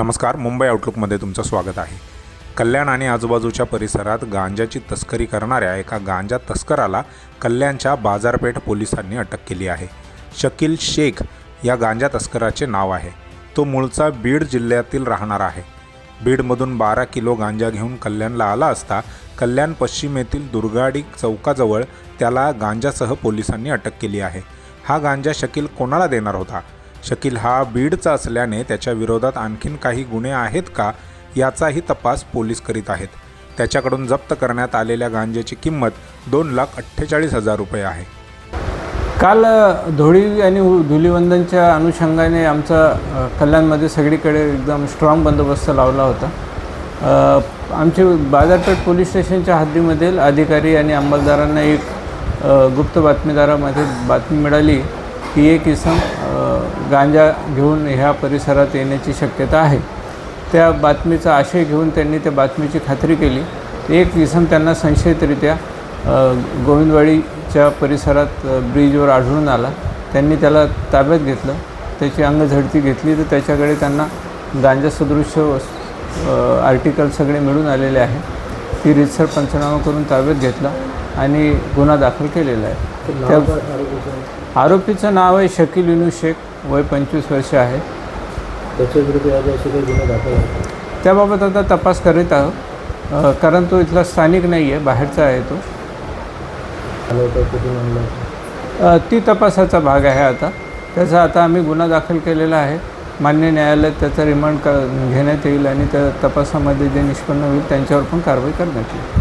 नमस्कार मुंबई आउटलुकमध्ये तुमचं स्वागत आहे. कल्याण आणि आजूबाजूच्या परिसरात गांजाची तस्करी करणाऱ्या एका गांजा तस्कराला कल्याणच्या बाजारपेठ पोलिसांनी अटक केली आहे. शकील शेख या गांजा तस्कराचे नाव आहे. तो मूळचा बीड जिल्ह्यातील राहणार आहे. बीडमधून बारा किलो गांजा घेऊन कल्याणला आला असता कल्याण पश्चिमेतील दुर्गाडी चौकाजवळ त्याला गांजासह पोलिसांनी अटक केली आहे. हा गांजा शकील कोणाला देणार होता? शकील हा बीडचा असल्याने त्याच्या विरोधात आणखीन काही गुन्हे आहेत का याचाही तपास पोलीस करीत आहेत. त्याच्याकडून जप्त करण्यात आलेल्या गांजेची किंमत दोन लाख अठ्ठेचाळीस हजार रुपये आहे. काल धुळी आणि धुलीवंदनच्या अनुषंगाने आमचा कल्याणमध्ये सगळीकडे एकदम स्ट्रॉंग बंदोबस्त लावला होता. आमचे बाजारपेठ पोलीस स्टेशनच्या हद्दीमधील अधिकारी आणि अंमलदारांना एक गुप्त बातमीदारामध्ये बातमी मिळाली. की एक इसम गांजा घेऊन ह्या परिसरात येण्याची शक्यता आहे. त्या बातमीचा आशय घेऊन त्यांनी त्या बातमीची खात्री केली. एक इसम त्यांना संशयितरित्या गोविंदवाडीच्या परिसरात ब्रिजवर आढळून आला. त्यांनी त्याला ताब्यात घेतलं. त्याची अंगझडती घेतली. तर त्याच्याकडे त्यांना गांजा सदृश्य आर्टिकल सगळे मिळून आलेले आहे. ती रितसर पंचनामा करून ताब्यात घेतला आणि गुन्हा दाखल केलेला आहे. त्या आरोपीचं नाव आहे शकील युनू शेख वय पंचवीस वर्ष आहे. त्याबाबत आता तपास करीत आहोत. कारण तो इथला स्थानिक नाही आहे बाहेरचा आहे तो. ती तपासाचा भाग आहे आता. त्याचा आता आम्ही गुन्हा दाखल केलेला आहे. मान्य न्यायालयात त्याचा रिमांड क घेण्यात येईल आणि त्या तपासामध्ये जे निष्पन्न होईल त्यांच्यावर पण कारवाई करण्यात येईल.